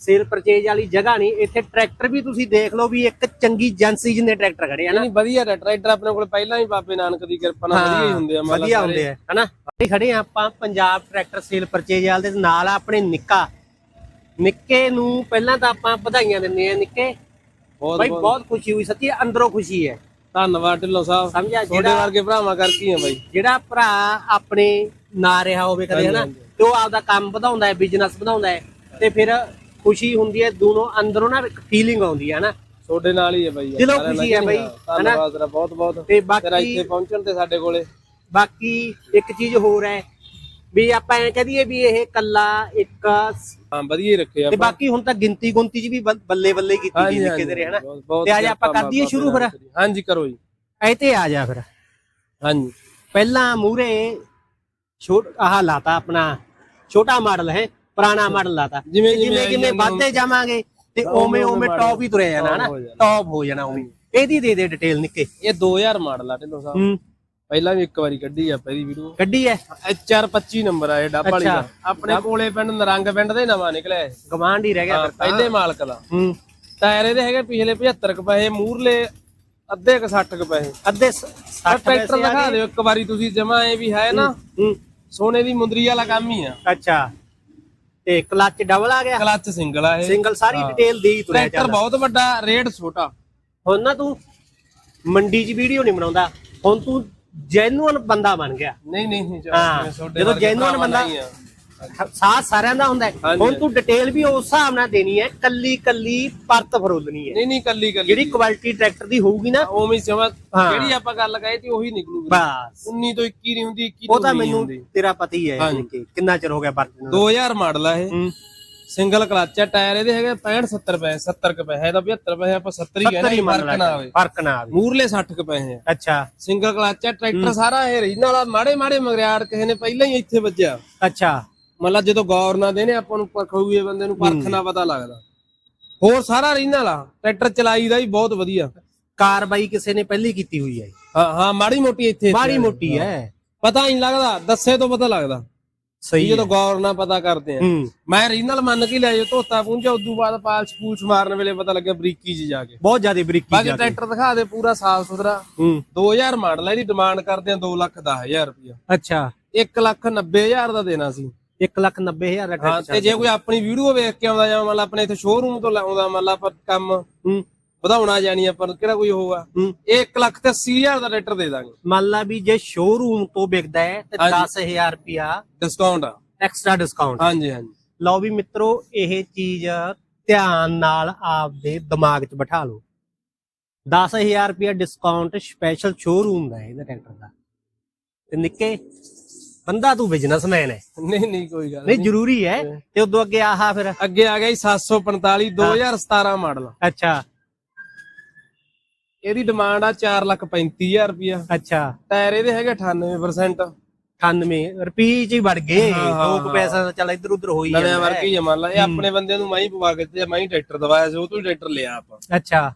Sale purchase ਵਾਲੀ ਜਗ੍ਹਾ ਨਹੀਂ ਇੱਥੇ ਟਰੈਕਟਰ ਵੀ ਤੁਸੀਂ ਦੇਖ ਲਓ ਵੀ ਇੱਕ ਚੰਗੀ ਏਜੰਸੀ ਜਿੰਨੇ ਟਰੈਕਟਰ ਖੜੇ ਆ ਨਾ ਨਹੀਂ ਵਧੀਆ ਟਰੈਕਟਰ ਆਪਣੇ ਕੋਲ ਪਹਿਲਾਂ ਹੀ ਬਾਬੇ ਨਾਨਕ ਦੀ ਕਿਰਪਾ ਨਾਲ ਵਧੀਆ ਹੀ ਹੁੰਦੇ ਆ ਵਧੀਆ। ਹੁੰਦੇ ਆ ਹਨਾ? ਅਸੀਂ ਖੜੇ ਆ ਆਪਾਂ ਪੰਜਾਬ ਟਰੈਕਟਰ ਸੇਲ ਪਰਚੇਜ ਵਾਲੇ ਦੇ ਨਾਲ ਆ ਆਪਣੇ ਨਿੱਕਾ। ਨਿੱਕੇ ਨੂੰ ਪਹਿਲਾਂ ਤਾਂ ਆਪਾਂ ਵਧਾਈਆਂ ਦਿੰਦੇ ਆ ਨਿੱਕੇ। ਬਹੁਤ ਬਾਈ ਬਹੁਤ। ਖੁਸ਼ੀ ਹੋਈ ਸੱਚੀ ਅੰਦਰੋਂ ਖੁਸ਼ੀ ਹੈ। ਧੰਨਵਾਦ ਢਿੱਲੋਂ ਸਾਹਿਬ। ਸਮਝਿਆ? ਜਿਹੜਾ ਵਰਗੇ ਭਰਾਵਾਂ ਕਰਕੇ ਆ ਬਾਈ। ਜਿਹੜਾ ਭਰਾ ਆਪਣੇ ਨਾ ਰਿਹਾ ਹੋਵੇ ਕਦੇ ਹਨਾ? ਤੇ ਉਹ ਆਪਦਾ ਕੰਮ ਵਧਾਉਂਦਾ ਹੈ ਬਿਜ਼ਨਸ ਵਧਾਉਂਦਾ ਹੈ ਤੇ ਫਿਰ ਖੁਸ਼ੀ ਹੁੰਦੀ ਹੈ ਦੋਨੋਂ ਅੰਦਰੋਂ ਨਾ ਇੱਕ ਫੀਲਿੰਗ ਆਉਂਦੀ ਹੈ ਨਾ ਤੁਹਾਡੇ ਨਾਲ ਹੀ ਆ ਬਾਈ ਯਾਰ, ਦਿਲੋਂ ਖੁਸ਼ੀ ਹੈ ਬਾਈ, ਹਾਂ, ਹਨਾ? ਧੰਨਵਾਦ ਤੇਰਾ ਬਹੁਤ ਬਹੁਤ। ਤੇ ਤੇਰਾ ਬਾਕੀ ਇੱਥੇ ਪਹੁੰਚਣ ਤੇ ਸਾਡੇ ਕੋਲੇ। ਬਾਕੀ ਇੱਕ ਚੀਜ਼ ਹੋਰ ਹੈ ਵੀ ਆਪਾਂ ਐ ਕਹਦੀਏ ਵੀ ਇਹ ਕੱਲਾ ਇੱਕ ਹਾਂ ਵਧੀਆ ਹੀ ਰੱਖੇ ਤੇ ਬਾਕੀ ਹੁਣ ਤਾਂ ਗਿਣਤੀ ਗੁੰਤੀ ਚ ਵੀ ਬੱਲ- ਬੱਲੇ ਬੱਲੇ ਕੀਤੀ ਗਈ ਨਿੱਕੇ ਦੇ ਹਨਾ? ਬਹੁਤ- ਬਹੁਤ ਤੇ ਅੱਜ ਆਪਾਂ ਕਰ ਦਈਏ ਸ਼ੁਰੂ ਫਿਰ? ਹਾਂਜੀ ਕਰੋ ਜੀ। ਐ ਤੇ ਆ ਜਾ ਫਿਰ। ਹਾਂਜੀ। ਪਹਿਲਾਂ ਮੂਰੇ ਛੋਟ ਆਹ ਲਾਤਾ ਆਪਣਾ ਛੋਟਾ ਮਾਡਲ ਹੈ। ਪੁਰਾਣਾ ਮਾਡਲ ਲਾਤਾ ਜਿਵੇਂ- ਜਿਵੇਂ ਵੱਧਦੇ ਜਾਵਾਂਗੇ ਤੇ ਓਵੇਂ ਓਵੇਂ ਟੌਪ ਹੀ ਤੁਰਿਆ ਜਾਣਾ ਹਨਾ। ਟੌਪ ਹੋ ਜਾਣਾ ਉਵੇਂ। ਇਹਦੀ ਦੇ ਦੇ ਡਿਟੇਲ ਨਿੱਕੇ। ਇਹ 2000 ਮਾਡਲ ਆ ਢਿੱਲੋਂ ਸਾਹਿਬ। ਪਹਿਲਾਂ ਵੀ ਇੱਕ ਵਾਰੀ ਕੱਢੀ ਆ ਪਹਿਲੀ ਵੀਡੀਓ। ਗੱਡੀ ਹੈ ਐਚਆਰ 25 ਨੰਬਰ ਆ ਇਹ ਡੱਬ ਵਾਲੀ ਦਾ। ਆਪਣੇ ਕੋਲੇ ਪਿੰਡ ਨਰੰਗ ਪਿੰਡ ਦਾ ਨਵਾਂ ਨਿਕਲਿਆ। ਗਵਾਂਢ ਹੀ ਰਹਿ ਗਿਆ ਫਿਰ ਪਹਿਲੇ ਮਾਲਕ ਦਾ। ਹੂੰ। ਟਾਇਰ ਇਹਦੇ ਹੈਗੇ ਪਿਛਲੇ 75 ਕੁ ਪੈਸੇ ਮੂਰਲੇ ਅੱਧੇ ਕ 60 ਕੁ ਪੈਸੇ। ਅੱਧੇ 60 ਟਰੈਕਟਰ ਦਿਖਾ ਦਿਓ ਇੱਕ ਵਾਰੀ ਤੁਸੀਂ ਜਮਾ ਇਹ ਵੀ ਹੈ ਨਾ। ਹੂੰ। ਸੋਨੇ ਦੀ ਮੁੰਦਰੀ ਵਾਲਾ ਕੰਮ ਹੀ ਆ। ਅੱਛਾ। ਤੇ ਕਲੱਚ ਡਬਲ ਆ ਗਿਆ। ਕਲੱਚ ਸਿੰਗਲ ਆ ਇਹ। ਸਿੰਗਲ ਸਾਰੀ ਡਿਟੇਲ ਦੇ ਤੁਰਿਆ ਟਰੈਕਟਰ ਬਹੁਤ ਵੱਡਾ ਰੇਟ ਛੋਟਾ। ਹੁਣ ਨਾ ਤੂੰ ਮੰਡੀ 'ਚ ਵੀਡੀਓ ਨਹੀਂ ਬਣਾਉਂਦਾ। ਹੁਣ ਤੂੰ ਜੈਨੂਅਨ ਬੰਦਾ ਬਣ ਗਿਆ। ਨਹੀਂ ਨਹੀਂ ਜਦੋਂ genuine ਬੰਦਾ- ਸਾਥ ਸਾਰਿਆਂ ਦਾ ਹੁੰਦਾ ਹੈ। ਹੁਣ ਤੂੰ ਡਿਟੇਲ ਵੀ ਉਸ ਹਿਸਾਬ ਨਾਲ ਦੇਣੀ ਹੈ ਕੱਲੀ ਕੱਲੀ ਪਰਤ ਫਰੋਲਣੀ ਹੈ। ਨਹੀਂ ਨਹੀਂ ਕੱਲੀ ਕੱਲੀ ਜਿਹੜੀ ਕੁਆਲਿਟੀ ਟਰੈਕਟਰ ਦੀ ਹੋਊਗੀ ਨਾ ਉਵੇਂ ਜਮਾ ਹਾਂ। ਜਿਹੜੀ ਆਪਾਂ ਗੱਲ ਕਹੀ ਤੀ ਉਹੀ ਨਿਕਲੂਗੀ। ਬਸ। 19 ਤੋਂ 21 ਨਹੀਂ ਹੁੰਦੀ 21 ਉਹ ਤੋਂ ਤਾਂ 19 ਮੈਨੂੰ ਹੁੰਦੀ। ਤੇਰਾ ਪਤਾ ਹੀ ਹੈ ਹਾਂਜੀ। ਯਾਨੀ ਕਿ ਕਿੰਨਾ ਚਿਰ ਹੋ ਗਿਆ ਵਰਤਦੇ ਨੂੰ। 2000 ਮਾਡਲ ਆ ਇਹ। ਹੂੰ। ਸਿੰਗਲ ਕਲੱਚ ਆ ਟਾਇਰ ਇਹਦੇ ਹੈਗੇ 65 70 ਪੈਸੇ 70 ਕ ਪੈਸੇ ਇਹਦਾ 75 ਪੈਸੇ ਆਪਾਂ 70 ਹੀ 70 ਕਹਿੰਦੇ ਹੀ ਮੰਨ ਫ਼ਰਕ ਨਾ ਆਵੇ। ਫ਼ਰਕ ਨਾ ਆਵੇ। ਮੂਰਲੇ 60 ਕ ਪੈਸੇ ਆ। ਅੱਛਾ। ਸਿੰਗਲ ਕਲੱਚ ਆ ਟਰੈਕਟਰ ਸਾਰਾ ਇਹ ਰੀਜਨਲ ਵਾਲਾ ਮਾੜੇ ਮਾੜੇ ਮਗਰਿਆੜ ਕਿਸੇ ਨੇ ਪਹਿਲਾਂ ਹੀ ਇੱਥੇ ਵੱਜਿਆ। ਅੱਛਾ। ਮਤਲਬ ਜਦੋਂ ਗੌਰ ਨਾ ਦੇਨੇ ਆਪਾਂ ਨੂੰ ਪਰਖੂਏ ਬੰਦੇ ਨੂੰ ਪਰਖ ਨਾ ਪਤਾ ਲੱਗਦਾ। ਹੋਰ ਸਾਰਾ ਰੀਜਨਲ ਆ ਟਰੈਕਟਰ ਚਲਾਈ ਦਾ ਵੀ ਬਹੁਤ ਵਧੀਆ। ਕਾਰਵਾਈ ਕਿਸੇ ਨੇ ਪਹਿਲੀ ਕੀਤੀ ਹੋਈ ਹੈ। ਹਾਂ ਹਾਂ ਮਾੜੀ ਮੋਟੀ ਇੱਥੇ ਮਾੜੀ ਮੋਟੀ ਹੈ। ਪਤਾ ਹੀ ਨਹੀਂ ਲੱਗਦਾ ਦੱਸੇ ਤੋਂ ਪਤਾ ਲੱਗਦਾ। ਸਹੀ ਜਦੋਂ ਗੌਰ ਨਾਲ ਪਤਾ ਕਰਦੇ ਆ। ਮੈਂ ਰੀਜਨਲ ਮੰਨ ਕੇ ਲਿਆ ਜੋ ਧੋਤਾ ਪੁੰਜਾ ਉਦੋਂ ਬਾਅਦ ਪਾਲਸ਼ ਪੂਛ ਮਾਰਨ ਵੇਲੇ ਪਤਾ ਲੱਗਿਆ ਬਰੀਕੀ 'ਚ ਜਾ ਕੇ। ਬਹੁਤ ਜ਼ਿਆਦਾ ਬਰੀਕੀ ਬਾਕੀ ਜਾ ਕੇ। ਟਰੈਕਟਰ ਦਿਖਾ ਦੇ ਪੂਰਾ ਸਾਫ਼ ਸੁਥਰਾ। ਹੂੰ। 2000 ਮਾਡਲ ਹੈ ਇਹਦੀ ਡਿਮਾਂਡ ਕਰਦੇ ਆ 2 ਲੱਖ 10000 ਰੁਪਇਆ ਅੱਛਾ। 1 ਲੱਖ 90000 ਦਾ ਦੇਣਾ ਸੀ। 1 ਲੱਖ 90 ਹਜ਼ਾਰ ਦਾ ਹਾਂ ਟਰੈਕਟਰ ਤੇ ਜੇ ਕੋਈ ਆਪਣੀ ਵੀਡੀਓ ਵੇਖ ਕੇ ਆਉਂਦਾ ਜਾਂ ਮੰਨ ਲਾ ਆਪਣੇ ਇੱਥੇ ਸ਼ੋਰੂਮ ਤੋਂ ਲਾਉਂਦਾ ਮੰਨ ਲਾ ਆਪਾਂ ਕੰਮ ਹੂੰ ਵਧਾਉਣਾ ਜਾਣੀ ਆਪਾਂ ਨੂੰ ਕਿਹੜਾ ਕੋਈ ਹੋਊਗਾ ਹੂੰ ਇਹ 1 ਲੱਖ ਤੇ 80000 ਦਾ ਟਰੈਕਟਰ ਦੇ ਦਾਂਗੇ। ਮੰਨ ਲਾ ਵੀ ਜੇ ਸ਼ੋਰੂਮ ਤੋਂ ਵਿਕਦਾ ਹੈ ਤੇ ਹਾਂਜੀ। 10000 ਰੁਪਿਆ ਡਿਸਕਾਊਂਟ ਆ। ਐਕਸਟਰਾ ਡਿਸਕਾਊਂਟ ਹਾਂਜੀ ਹਾਂਜੀ। ਲਓ ਵੀ ਮਿੱਤਰੋ ਇਹ ਚੀਜ਼ ਧਿਆਨ ਨਾਲ ਆਪਦੇ ਦਿਮਾਗ 'ਚ ਬਿਠਾ ਲਓ। 10000 ਰੁਪਿਆ ਡਿਸਕਾਊਂਟ ਸਪੈਸ਼ਲ ਸ਼ੋਰੂਮ ਦਾ ਹੈ ਇਹਦਾ ਟਰੈਕਟਰ ਦਾ। ਤੇ ਨਿੱਕੇ ਬੰਦਾ ਤੂੰ ਬਿਜ਼ਨਸਮੈਨ ਹੈ। ਨਹੀਂ ਨਹੀਂ ਕੋਈ ਗੱਲ ਨਹੀਂ ਜ਼ਰੂਰੀ ਹੈ। ਤੇ ਉਦੋਂ ਅੱਗੇ ਆਹਾ ਫਿਰ? ਅੱਗੇ ਆ ਗਿਆ ਜੀ 745 2017 ਮਾਡਲ। ਅੱਛਾ। ਇਹਦੀ ਡਿਮਾਂਡ ਆ 435000 ਰੁਪਇਆ। ਅੱਛਾ। ਟਾਇਰ ਇਹਦੇ ਹੈਗੇ 98% 98 ਰੁਪਏ ਚ ਹੀ ਵੜ ਗਏ। ਲੋਕ ਪੈਸਾ ਚੱਲ ਇੱਧਰ ਉੱਧਰ ਹੋਈ ਨਵੇਂ ਜਾਂਦਾ ਹੈ। ਵਰਗੀ ਮੰਨ ਲਾ। ਇਹ ਆਪਣੇ ਬੰਦਿਆਂ ਨੂੰ ਮੈਂ ਹੀ ਪਵਾ ਕੇ ਤੇ ਮੈਂ ਹੀ ਟਰੈਕਟਰ ਦਵਾਇਆ ਸੀ ਉਹ ਤੋਂ ਹੀ ਟਰੈਕਟਰ ਲਿਆ ਆਪਾਂ। ਅੱਛਾ।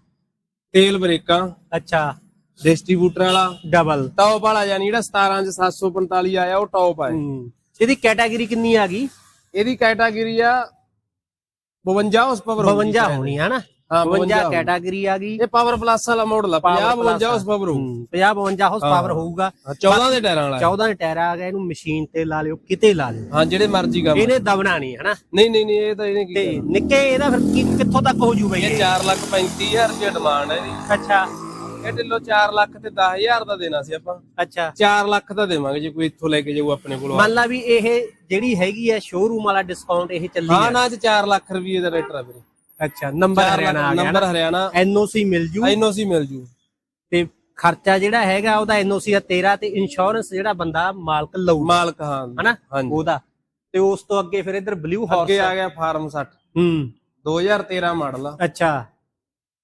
ਤੇਲ ਬ੍ਰੇਕਾਂ। ਅੱਛਾ। ਡਿਸਟ੍ਰੀਬਿਊਟਰ ਵਾਲਾ। ਡਬਲ ਟੌਪ ਵਾਲਾ ਯਾਨੀ ਜਿਹੜਾ 17 ਚ 745 ਆਇਆ ਉਹ ਟੌਪ ਆਇਆ ਇਹਦੀ ਕੈਟਾਗਰੀ ਕਿੰਨੀ ਆ ਗਈ? ਇਹਦੀ ਕੈਟਾਗਰੀ ਆ 52 ਹਾਰਸ ਪਾਵਰ 52 ਹੋਣੀ ਹੈ ਨਾ? ਹਾਂ 52 52 ਕੈਟਾਗਰੀ ਆ ਗਈ। ਇਹ ਪਾਵਰ ਪਲੱਸ ਵਾਲਾ ਮਾਡਲ ਆ 50 52 ਹਾਰਸ ਪਾਵਰ ਹੋਊ। 50 52 ਹਾਰਸ ਪਾਵਰ ਹੋਊਗਾ। 14 ਦੇ ਟਾਇਰਾਂ ਵਾਲਾ। 14 ਟਾਇਰ ਆ ਗਿਆ ਇਹਨੂੰ ਮਸ਼ੀਨ ਤੇ ਲਾ ਲਿਓ ਕਿਤੇ ਲਾ ਲਿਓ। ਹਾਂ ਜਿਹੜੇ ਮਰਜ਼ੀ ਕੰਮ ਇਹਨੇ ਦਬਣਾ ਨਹੀਂ ਹੈ ਨਾ ਨਹੀਂ ਨਹੀਂ ਨਹੀਂ ਇਹ ਤਾਂ ਇਹਨੇ ਕੀ ਨਿੱਕੇ ਇਹਦਾ ਫਿਰ ਕਿੱਥੋਂ ਤੱਕ ਹੋ ਜੂ ਬਈ ਇਹ 4 ਲੱਖ 35000 ਰੁਪਏ ਡਿਮਾਂਡ ਹੈ ਇਹਦੀ ਅੱਛਾ। ਇਹ ਢਿੱਲੋਂ 4 ਲੱਖ ਤੇ 10000 ਦਾ ਦੇਣਾ ਸੀ ਆਪਾਂ। ਅੱਛਾ। 4 ਲੱਖ ਦਾ ਦੇਵਾਂਗੇ ਜੇ ਕੋਈ ਇੱਥੋਂ ਲੈ ਕੇ ਜਾਊ ਆਪਣੇ ਕੋਲੋਂ। ਮੰਨ ਲਾ ਵੀ ਇਹ ਜਿਹੜੀ ਹੈਗੀ ਹੈ ਸ਼ੋਰੂਮ ਵਾਲਾ ਡਿਸਕਾਊਂਟ ਇਹ ਚੱਲੀ ਹਾਂ ਹੈ ਨਾ ਚ 4 ਲੱਖ ਰੁਪਏ ਦਾ ਰੇਟ ਆ ਵੀਰੇ। ਅੱਛਾ ਨੰਬਰ ਹਰਿਆਣਾ ਆ ਗਿਆ ਨੰਬਰ ਹਰਿਆਣਾ। ਐਨਓਸੀ ਮਿਲ ਜੂ। ਐਨਓਸੀ ਮਿਲ ਜੂ। ਤੇ ਖਰਚਾ ਜਿਹੜਾ ਹੈਗਾ ਉਹਦਾ ਐਨਓਸੀ ਆ 13 ਤੇ ਇੰਸ਼ੋਰੈਂਸ ਜਿਹੜਾ ਬੰਦਾ ਮਾਲਕ ਲਊ। ਮਾਲਕ ਹਾਂ। ਹਨਾ? ਉਹਦਾ। ਤੇ ਉਸ ਤੋਂ ਅੱਗੇ ਫਿਰ ਇਧਰ ਬਲੂ ਹਾਰਸ ਅੱਗੇ ਆ ਗਿਆ ਫਾਰਮ 60 ਹੂੰ। 2013 ਮਾਡਲ ਆ। ਅੱਛਾ।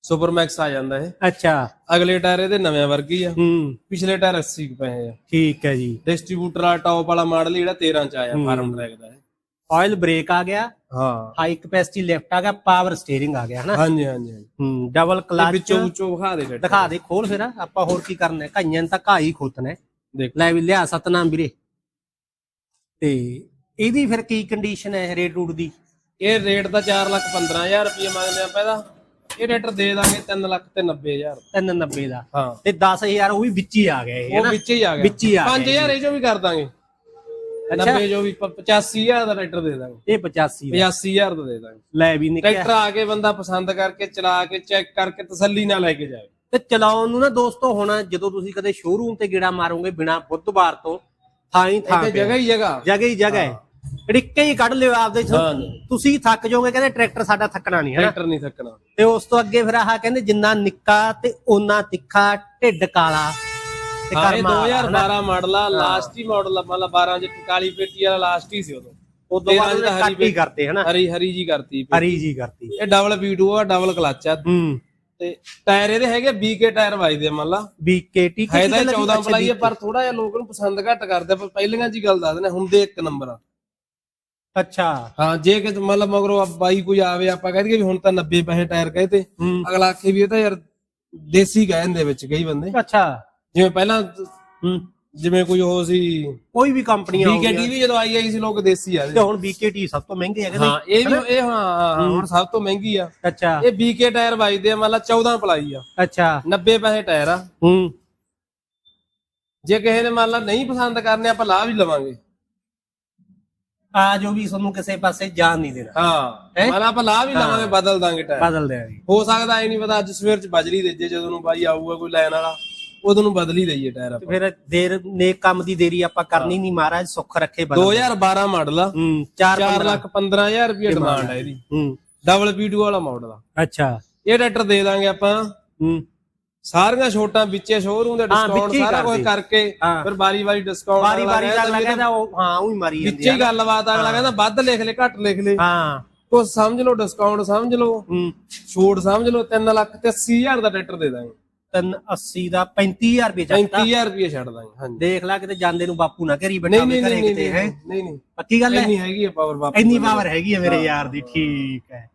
ਸੁਪਰ ਮੈਕਸ ਆ ਜਾਂਦਾ ਇਹ। ਅੱਛਾ। ਅਗਲੇ ਟਾਇਰ ਇਹਦੇ ਨਵੇਂ ਵਰਗੀ ਆ। ਹੂੰ। ਪਿਛਲੇ ਟਾਇਰ 80 ਕੁ ਪਏ ਆ। ਠੀਕ ਹੈ ਜੀ। ਡਿਸਟ੍ਰੀਬਿਊਟਰ ਵਾਲਾ ਟੌਪ ਵਾਲਾ ਮਾਡਲ ਜਿਹੜਾ 13 ਚ ਆਇਆ ਫਾਰਮ ਟਰੈਕ ਦਾ। ਆਇਲ ਬ੍ਰੇਕ ਆ ਗਿਆ। ਹਾਂ। ਹਾਈ ਕਪੈਸਿਟੀ ਲਿਫਟ ਆ ਗਿਆ ਪਾਵਰ ਸਟੀਅਰਿੰਗ ਆ ਗਿਆ ਹਨਾ? ਹਾਂਜੀ ਹਾਂਜੀ। ਹੂੰ ਡਬਲ ਕਲਚ ਵਿੱਚੋਂ ਵਿੱਚੋਂ ਵਿਖਾ ਦੇ। ਦਿਖਾ ਦੇ ਖੋਲ ਫਿਰ ਆਪਾਂ ਹੋਰ ਕੀ ਕਰਨਾ ਹੈ? ਕਾਈਆਂ ਤਾਂ ਖੋਤਣਾ ਹੈ। ਦੇਖ। ਲੈ ਵੀ ਲਿਆ ਸਤਨਾਮ ਵੀਰੇ। ਤੇ ਇਹਦੀ ਫਿਰ ਕੀ ਕੰਡੀਸ਼ਨ ਹੈ ਰੇਟ ਰੂਟ ਦੀ? ਇਹ ਰੇਟ ਤਾਂ 4 ਲੱਖ 15000 ਰੁਪਏ ਮੰਗਦੇ ਆਪਾਂ ਇਹਦਾ। ਇਹ ਟਰੈਕਟਰ ਦੇ ਦਾਂਗੇ 3 ਲੱਖ ਤੇ 90000 390 ਦਾ। ਹਾਂ। ਤੇ 10000 ਉਹ ਵੀ ਵਿੱਚ ਹੀ ਆ ਗਿਆ ਇਹ ਉਹ ਵਿੱਚ ਹੀ ਆ ਗਿਆ ਵਿੱਚ ਹੀ ਆ ਗਿਆ 5000 ਇਹ ਚੋਂ ਵੀ ਕਰ ਦਾਂਗੇ। 90 ਜੋ ਵੀ ਪ- 85000 ਦਾ ਟਰੈਕਟਰ ਦੇ ਦਾਂਗੇ। ਇਹ 85 ਦਾ। 85000 ਦਾ ਦੇ ਦਾਂਗੇ। ਲੈ ਵੀ ਨਿਕਲਿਆ ਟਰੈਕਟਰ ਆ ਕੇ ਬੰਦਾ ਪਸੰਦ ਕਰਕੇ ਚਲਾ ਕੇ ਚੈੱਕ ਕਰਕੇ ਤਸੱਲੀ ਨਾਲ ਲੈ ਕੇ ਜਾਵੇ। ਤੇ ਚਲਾਉਣ ਨੂੰ ਨਾ ਦੋਸਤੋ ਹੁਣ ਜਦੋਂ ਤੁਸੀਂ ਕਦੇ ਸ਼ੋਰੂਮ ਤੇ ਗੇੜਾ ਮਾਰੋਗੇ ਬਿਨਾ ਬੁੱਧਵਾਰ ਤੋਂ ਥਾਂ ਹੀ ਥਾਂ। ਜਗ੍ਹਾ ਹੀ ਜਗ੍ਹਾ। ਜਗ੍ਹਾ ਹੀ ਜਗ੍ਹਾ ਹੈ। ੜਿੱਕੇ ਹੀ ਕੱਢ ਲਿਓ ਆਪਦੇ ਚ। ਹਾਂ। ਤੁਸੀਂ ਥੱਕ ਜਾਓਗੇ ਕਹਿੰਦੇ ਟਰੈਕਟਰ ਸਾਡਾ ਥੱਕਣਾ ਨਹੀਂ ਹੈ ਟਰੈਕਟਰ ਨਹੀਂ ਥੱਕਣਾ। ਤੇ ਉਸ ਤੋਂ ਅੱਗੇ ਫਿਰ ਆਹ ਕਹਿੰਦੇ ਜਿੰਨਾ ਨਿੱਕਾ ਤੇ ਓਨਾ ਤਿੱਖਾ ਢਿੱਡ ਕਾਲਾ ਤੇ ਹਾਂ ਇਹ ਕਰਮਾ ਵਾਲਾ, ਹਨਾ? 2012 ਮਾਡਲ ਆ ਲਾਸਟ ਹੀ ਮਾਡਲ ਆ ਮਤਲਬ 12 ਚ ਕਾਲੀ ਪੇਟੀ ਵਾਲਾ ਲਾਸਟ ਹੀ ਸੀ ਉਦੋਂ। ਉਦੋਂ ਬਾਅਦ ਚ ਉਹਨੇ ਹਰੀ ਕੱਟ ਹੀ ਕਰਤੇ ਹਨਾ? ਹਰੀ ਹਰੀ ਜੀ ਕਰਤੀ ਹਰੀ ਜੀ ਕਰਤੀ। ਇਹ ਡਬਲ V2 ਆ ਡਬਲ ਕਲਚ ਆ। ਹੂੰ। ਤੇ ਟਾਇਰ ਇਹਦੇ ਹੈਗੇ BK ਟਾਇਰ ਵੱਜਦੇ ਆ ਮੰਨ ਲਾ। ਬੀਕੇਟੀ ਹੈ ਤਾਂ ਇਹ 14 ਪਲਾਈ ਆ ਪਰ ਥੋੜਾ ਜਿਹਾ ਲੋਕ ਨੂੰ ਪਸੰਦ ਘੱਟ ਕਰਦੇ ਆ, ਪਰ ਪਹਿਲੀਆਂ ਜੀ ਗੱਲ ਦੱਸਦੇ ਨੇ ਹੁੰਦੇ ਇੱਕ ਨੰਬਰ ਆ। ਅੱਛਾ। ਹਾਂ ਜੇ ਕਿ ਮਤਲਬ ਮਗਰੋਂ ਆ ਬਾਈ ਕੋਈ ਆਵੇ ਆਪਾਂ ਕਹਿ ਦਈਏ ਵੀ ਹੁਣ ਤਾਂ 90 ਪੈਸੇ ਟਾਇਰ ਕਹੇ ਤੇ ਹੂੰ। ਅਗਲਾ ਆਖੇ ਵੀ ਇਹ ਤਾਂ ਯਾਰ ਦੇਸੀ ਕਹਿਣ ਦੇ ਵਿੱਚ ਕਈ ਬੰਦੇ। ਅੱਛਾ। ਜਿਵੇਂ ਪਹਿਲਾਂ ਹੂੰ। ਜਿਵੇਂ ਕੋਈ ਉਹ ਸੀ ਕੋਈ ਵੀ ਕੰਪਨੀਆਂ ਹੋ BKT ਵੀ ਜਦੋਂ ਆਈ ਆਈ ਸੀ ਲੋਕ ਦੇਸੀ ਆ। ਤੇ ਹੁਣ ਬੀਕੇਟੀ ਸਭ ਤੋਂ ਮਹਿੰਗੇ ਹੈਗੇ ਹਾਂ ਇਹ ਵੀ ਇਹ ਹਾਂ ਹਾਂ, ਹੁਣ ਸਭ ਤੋਂ ਮਹਿੰਗੀ ਆ। ਅੱਛਾ। ਇਹ BK ਟਾਇਰ ਵੱਜਦੇ ਆ ਮਤਲਬ 14 ਪਲਾਈ ਆ। ਅੱਛਾ। 90 ਪੈਸੇ ਟਾਇਰ ਆ। ਹੂੰ। ਜੇ ਕਿਸੇ ਨੇ ਮੰਨ ਲਾ ਨਹੀਂ ਪਸੰਦ ਕਰਨੇ ਆਪਾਂ ਲਾ ਵੀ ਲਵਾਂਗੇ। ਆ ਜੋ ਵੀ ਤੁਹਾਨੂੰ ਕਿਸੇ ਪਾਸੇ ਜਾਣ ਨਹੀਂ ਦੇਣਾ। ਹਾਂ ਹੈਂ? ਆਪਾਂ ਲਾ ਵੀ ਲਵਾਂਗੇ ਬਦਲ ਦਾਂਗੇ ਟਾਇਰ ਬਦਲ ਦੇਣਗੇ ਹੋ ਸਕਦਾ ਇਹ ਨਹੀਂ ਪਤਾ ਅੱਜ ਸਵੇਰ ਚ ਬਜਲੀ ਦੇ ਜੇ ਜਦੋਂ ਨੂੰ ਬਾਈ ਆਊਗਾ ਕੋਈ ਲੈਣ ਵਾਲਾ ਉਦੋਂ ਨੂੰ ਬਦਲ ਹੀ ਦਈਏ ਟਾਇਰ ਆਪਾਂ। ਫਿਰ ਦੇਰ ਨੇਕ ਕੰਮ ਦੀ ਦੇਰੀ ਆਪਾਂ ਕਰਨੀ ਨਹੀਂ ਮਹਾਰਾਜ ਸੁੱਖ ਰੱਖੇ ਬਦਲ 2012 ਮਾਡਲ ਆ। ਹੂੰ 4 4 ਲੱਖ 15000 ਰੁਪਏ ਡਿਮਾਂਡ ਹੈ। ਇਹਦੀ। ਹੂੰ। ਡਬਲ ਪੀ2 ਵਾਲਾ ਮਾਡਲ ਆ। ਅੱਛਾ। ਇਹ ਟਰੈਕਟਰ ਦੇ ਦਾਂਗੇ ਆਪਾਂ। ਹੂੰ। ਸਾਰੀਆਂ ਛੋਟਾਂ ਵਿੱਚੇ ਸ਼ੋਰੂਮ ਦੇ ਹਾਂ, ਡਿਸਕਾਊਂਟ ਹੀ ਸਾਰਾ ਕੁਝ। ਕਰਕੇ ਹਾਂ। ਫਿਰ ਬਾਰੀ ਬਾਰੀ ਡਿਸਕਾਊਂਟ ਵਾਰੀ ਅਗਲਾ ਕਹਿੰਦਾ ਉਹ ਹਾਂ ਉਹ ਹੀ ਮਾਰੀ ਜਾਂਦੀ ਵਿੱਚੇ ਹੀ ਗੱਲਬਾਤ ਅਗਲਾ ਕਹਿੰਦਾ ਵੱਧ ਲਿਖ ਲੈ ਘੱਟ ਲਿਖ ਲੈ। ਹਾਂ। ਕੁਝ ਸਮਝ ਲਓ ਡਿਸਕਾਊਂਟ ਸਮਝ ਲਓ। ਹੂੰ। ਛੋਟ ਸਮਝ ਲਓ 3 ਲੱਖ ਤੇ 80000 ਦਾ ਟਰੈਕਟਰ ਦੇ ਦਾਂਗੇ। 380 ਦਾ 35000 ਰੁਪਏ ਚੱਕਦਾ 35000 ਰੁਪਏ ਛੱਡ ਦਾਂਗੇ ਹਾਂਜੀ। ਦੇਖ ਲੈ ਕਿਤੇ ਜਾਂਦੇ ਨੂੰ ਬਾਪੂ ਨਾ ਘਰੀ ਬੈਠਾ ਨਹੀਂ ਘਰੇ ਕਿਤੇ ਹੈ। ਨਹੀਂ ਨਹੀਂ ਪੱਕੀ ਗੱਲ ਹੈ? ਇੰਨੀ ਹੈਗੀ ਆ ਪਾਵਰ ਬਾਪ ਇੰਨੀ ਪਾਵਰ ਹੈਗੀ ਹੈ ਮੇਰੇ ਯਾਰ ਦੀ ਠੀਕ ਹੈ।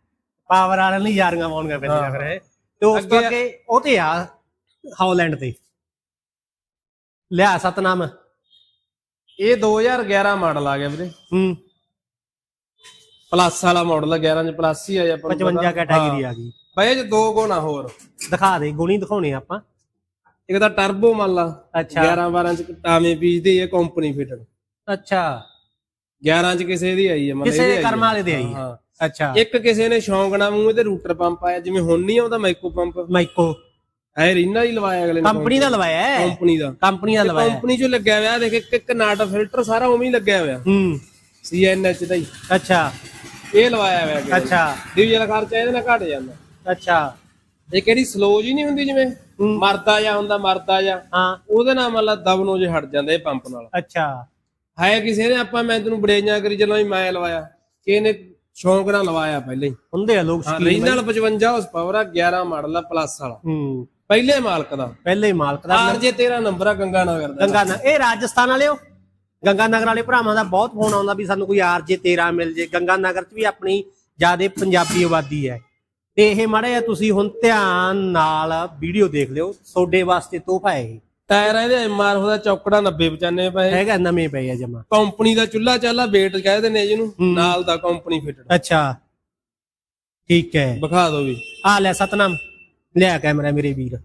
ਪਾਵਰ ਵਾਲਿਆਂ ਲਈ ਯਾਰੀਆਂ ਪਾਉਣੀਆਂ ਪੈਂਦੀਆਂ ਫਿਰ। ਤੇ ਉਸ ਤੋਂ ਅੱਗੇ ਉਹ ਤੇ ਆ ਹਾਲੈਂਡ ਤੇ। ਲਿਆ ਸਤਨਾਮ। ਇਹ 2011 ਮਾਡਲ ਆ ਗਿਆ ਵੀਰੇ। ਹੂੰ। ਪਲੱਸ ਵਾਲਾ ਮਾਡਲ ਆ 11 ਚ ਪਲੱਸ ਹੀ ਆ ਜਾਂ 55 ਕੈਟਾਗਰੀ ਆ ਗਈ। ਬਈ ਚ ਦੋ ਗੁਣਾ ਹੋਰ। ਦਿਖਾ ਦੇ ਗੁਣੀ ਦਿਖਾਉਣੇ ਆਪਾਂ। ਇੱਕ ਤਾਂ ਟਰਬੋ ਮੰਨ ਲਾ। ਅੱਛਾ। 11 12 ਚ ਟਾਵੇਂ ਪੀਸਦੀ ਹੈ ਕੰਪਨੀ ਫਿਟਡ ਅੱਛਾ। 11 ਚ ਕਿਸੇ ਦੀ ਆਈ ਹੈ ਮਤਲਬ ਕਿਸੇ ਕਰਮ। ਵਾਲੇ ਦੇ ਆਈ ਹੈ ਹਾਂ। ਅੱਛਾ। ਇੱਕ ਕਿਸੇ ਨੇ ਸ਼ੌਂਕ ਨਾਲ ਮੂੰਹ ਤੇ ਰੂਟਰ ਪੰਪ ਆਇਆ ਜਿਵੇਂ ਹੁਣ ਨਹੀਂ ਆਉਂਦਾ ਮਾਈਕੋ ਪੰਪ ਮਾਈਕੋ ਹੈ ਰੀਨਾ ਹੀ ਲਵਾਇਆ ਅਗਲੇ ਨੇ ਕੰਪਨੀ ਦਾ ਲਵਾਇਆ ਹੈ ਕੰਪਨੀ ਦਾ। ਕੰਪਨੀ ਦਾ ਲਵਾਇਆ ਹੈ। ਕੰਪਨੀ ਚੋਂ ਲੱਗਿਆ ਹੋਇਆ ਦੇਖ ਇੱਕ ਇੱਕ ਨਾਟ ਫਿਲਟਰ ਸਾਰਾ ਉਵੇਂ ਹੀ ਲੱਗਿਆ ਹੋਇਆ। ਹੂੰ। ਸੀਐਨਐਚ ਦਾ ਹੀ। ਅੱਛਾ। ਇਹ ਲਵਾਇਆ ਹੋਇਆ ਨੇ। ਅੱਛਾ। ਡੀਜ਼ਲ ਖਰਚਾ ਇਹਦੇ ਨਾਲ ਘਟ ਜਾਂਦਾ। ਅੱਛਾ। ਇਹ ਕਿਹੜੀ ਸਲੋ ਜੀ ਨਹੀਂ ਹੁੰਦੀ ਜਿਵੇਂ। ਮਰਦਾ ਜਾਂ ਹੁੰਦਾ ਮਰਦਾ ਜਾਂ। ਹਾਂ। ਉਹਦੇ ਨਾਲ ਮਤਲਬ ਦਬਨੋ ਜੇ ਹਟ ਜਾਂਦਾ ਇਹ ਪੰਪ ਨਾਲ। ਅੱਛਾ। ਹੈ ਕਿਸੇ ਨੇ ਆਪਾਂ ਮੈਂ ਤੈਨੂੰ ਬੜੇਈਆਂ ਕਰੀ ਚੱਲਾਂ ਵੀ ਮੈਂ ਲਵਾਇਆ। ਕਿਸੇ ਨੇ ਸ਼ੌਂਕ ਨਾਲ ਲਵਾਇਆ ਪਹਿਲੇ ਹੀ। ਹੁੰਦੇ ਆ ਲੋਕ ਹਾਂ ਸ਼ੌਕੀਨ ਰੀਨਲ 55 ਹਾਰਸ ਪਾਵਰ ਆ 11 ਮਾਡਲ ਆ ਪਲੱਸ ਵਾਲਾ। ਹੂੰ। ਪਹਿਲੇ ਮਾਲਕ ਦਾ। ਪਹਿਲੇ ਹੀ ਮਾਲਕ ਦਾ। ਆਰ ਜੇ 13 ਨੰਬਰ ਆ ਗੰਗਾ ਨਗਰ ਦਾ। ਗੰਗਾ ਨਗਰ ਇਹ ਰਾਜਸਥਾਨ ਵਾਲਿਓ? ਗੰਗਾ ਨਗਰ ਵਾਲੇ ਭਰਾਵਾਂ ਦਾ ਬਹੁਤ ਫੋਨ ਆਉਂਦਾ ਵੀ ਸਾਨੂੰ ਕੋਈ ਆਰਜੇ 13 ਮਿਲ ਜੇ। ਗੰਗਾ ਨਗਰ 'ਚ ਵੀ ਆਪਣੀ ਜਿਆਦੇ ਪੰਜਾਬੀ ਆਬਾਦੀ ਹੈ। ਤੇ ਇਹ ਮਾੜਾ ਜਿਹਾ ਤੁਸੀਂ ਹੁਣ ਧਿਆਨ ਨਾਲ ਵੀਡੀਓ ਦੇਖ ਲਿਓ। ਤੁਹਾਡੇ ਵਾਸਤੇ ਤੋਹਫਾ ਹੈ ਇਹ। ਟਾਇਰ ਇਹਦੇ ਐਮਆਰ ਉਹਦਾ ਚੌਕੜਾ 90 95 ਪੈਸੇ ਹੈਗਾ ਨਵੇਂ ਪਏ ਆ ਜਮਾ। ਕੰਪਨੀ ਦਾ ਚੁੱਲਾ ਚਾਲਾ ਵੇਟ ਕਹਿੰਦੇ ਨੇ ਜਿਹਨੂੰ। ਨਾਲ ਦਾ ਕੰਪਨੀ ਫਿਟਡ ਅੱਛਾ। ਠੀਕ ਹੈ। ਵਿਖਾ ਦਿਓ ਵੀ। ਆ ਲੈ ਸਤਨਾਮ। ਲਿਆ ਕੈਮਰਾ ਮੇਰੇ ਵੀਰ।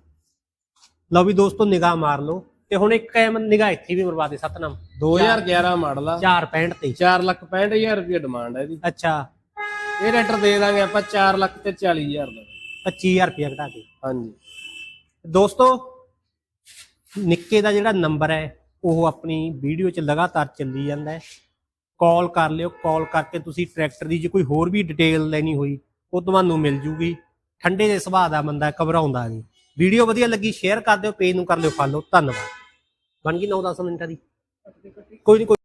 ਲਓ ਵੀ ਦੋਸਤੋ ਨਿਗਾਹ ਮਾਰ ਲਓ। ਤੇ ਹੁਣ ਇੱਕ ਕੈਮ ਨਿਗਾਹ ਇੱਥੇ ਵੀ ਮਰਵਾ ਦੇ ਸਤਨਾਮ। 2011 ਮਾਡਲ ਆ। 465 ਤੇ। 4 ਲੱਖ 65000 ਰੁਪਏ ਡਿਮਾਂਡ ਹੈ ਇਹਦੀ। ਅੱਛਾ। ਇਹ ਰੇਟਰ ਦੇ ਦਾਂਗੇ ਆਪਾਂ 4 ਲੱਖ ਤੇ 40000 ਦਾ। 25000 ਰੁਪਏ ਘਟਾ ਕੇ। ਹਾਂਜੀ। ਦੋਸਤੋ ਨਿੱਕੇ ਦਾ ਜਿਹੜਾ ਨੰਬਰ ਹੈ ਉਹ ਆਪਣੀ ਵੀਡੀਓ 'ਚ ਲਗਾਤਾਰ ਚੱਲੀ ਜਾਂਦਾ ਹੈ। ਕਾਲ ਕਰ ਲਿਓ ਕਾਲ ਕਰਕੇ ਤੁਸੀਂ ਟਰੈਕਟਰ ਦੀ ਜੇ ਕੋਈ ਹੋਰ ਵੀ ਡਿਟੇਲ ਲੈਣੀ ਹੋਈ ਉਹ ਤੁਹਾਨੂੰ ਮਿਲ ਜੂਗੀ। ਠੰਡੇ ਦੇ ਸੁਭਾਅ ਦਾ ਬੰਦਾ ਘਬਰਾਉਂਦਾ ਨਹੀਂ। ਵੀਡੀਓ ਵਧੀਆ ਲੱਗੀ ਸ਼ੇਅਰ ਕਰ ਦਿਓ ਪੇਜ ਨੂੰ ਕਰ ਲਿਓ ਫਾਲੋ ਧੰਨਵਾਦ। ਬਣ ਗਈ 9-10 ਮਿੰਟਾਂ ਦੀ। ਕੋਈ ਨਹੀਂ ਕੋਈ